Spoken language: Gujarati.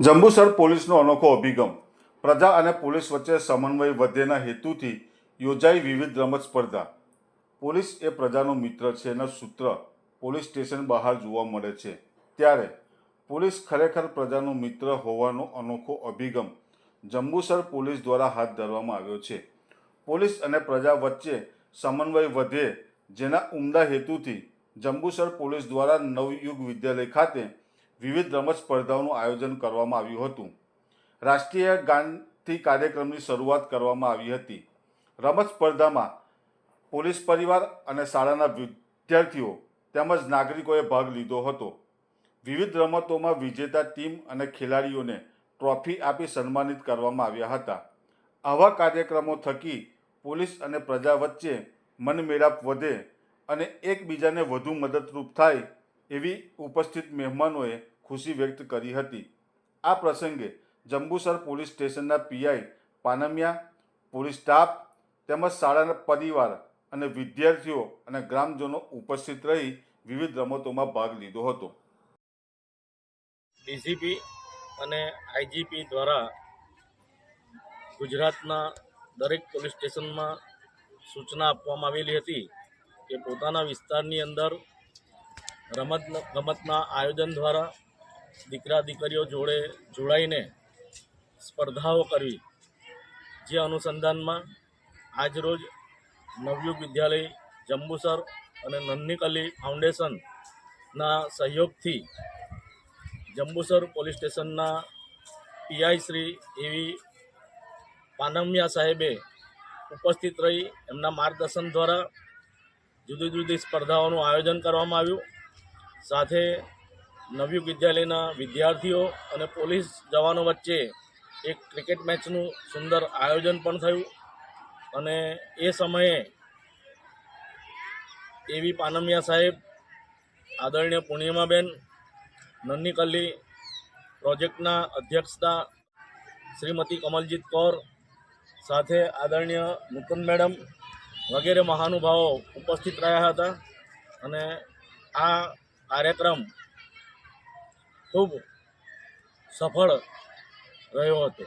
જંબુસર પોલીસનો અનોખો અભિગમ. પ્રજા અને પોલીસ વચ્ચે સમન્વય વધેના હેતુથી યોજાઈ વિવિધ રમત સ્પર્ધા. પોલીસ એ પ્રજાનો મિત્ર છે એના સૂત્ર પોલીસ સ્ટેશન બહાર જોવા મળે છે. ત્યારે પોલીસ ખરેખર પ્રજાનો મિત્ર હોવાનો અનોખો અભિગમ જંબુસર પોલીસ દ્વારા હાથ ધરવામાં આવ્યો છે. પોલીસ અને પ્રજા વચ્ચે સમન્વય વધે જેના ઉમદા હેતુથી જંબુસર પોલીસ દ્વારા નવયુગ વિદ્યાલય ખાતે વિવિધ રમત સ્પર્ધાઓનું આયોજન કરવામાં આવ્યું હતું. રાષ્ટ્રીય ગાનથી કાર્યક્રમની શરૂઆત કરવામાં આવી હતી. રમત સ્પર્ધામાં પોલીસ પરિવાર અને શાળાના વિદ્યાર્થીઓ તેમજ નાગરિકોએ ભાગ લીધો હતો. વિવિધ રમતોમાં વિજેતા ટીમ અને ખેલાડીઓને ટ્રોફી આપી સન્માનિત કરવામાં આવ્યા હતા. આવા કાર્યક્રમો થકી પોલીસ અને પ્રજા વચ્ચે મનમેળાપ વધે અને એકબીજાને વધુ મદદરૂપ થાય એવી ઉપસ્થિત મહેમાનોએ ખુશી વ્યક્ત કરી હતી. આ પ્રસંગે જંબુસર પોલીસ સ્ટેશનના પીઆઈ પાનમિયા, પોલીસ સ્ટાફ તેમજ શાળાના પરિવાર અને વિદ્યાર્થીઓ અને ગ્રામજનો ઉપસ્થિત રહી વિવિધ રમતોમાં ભાગ લીધો હતો. ડીસીપી અને આઈજીપી દ્વારા ગુજરાતના દરેક પોલીસ સ્ટેશનમાં સૂચના આપવામાં આવેલી હતી કે પોતાના વિસ્તારની અંદર રમત રમતના આયોજન દ્વારા દીકરા દીકરીઓ જોડે જોડાઈને સ્પર્ધાઓ કરવી, જે અનુસંધાનમાં આજરોજ નવયુગ વિદ્યાલય જંબુસર અને નન્નીકલી ફાઉન્ડેશનના સહયોગથી જંબુસર પોલીસ સ્ટેશનના PI Shri A V Panmiya સાહેબે ઉપસ્થિત રહી એમના માર્ગદર્શન દ્વારા જુદી જુદી સ્પર્ધાઓનું આયોજન કરવામાં આવ્યું. સાથે નવયુગ વિદ્યાલયના વિદ્યાર્થીઓ અને પોલીસ જવાનો વચ્ચે એક ક્રિકેટ મેચનું સુંદર આયોજન પણ થયું. અને એ સમયે એવી પાનમિયા સાહેબ, આદરણીય પૂર્ણિમાબેન, નન્ની પ્રોજેક્ટના અધ્યક્ષતા શ્રીમતી કમલજીત કૌર, સાથે આદરણીય નૂતન મેડમ વગેરે મહાનુભાવો ઉપસ્થિત રહ્યા હતા. અને આ કાર્યક્રમ ખૂબ સફળ રહ્યો હતો.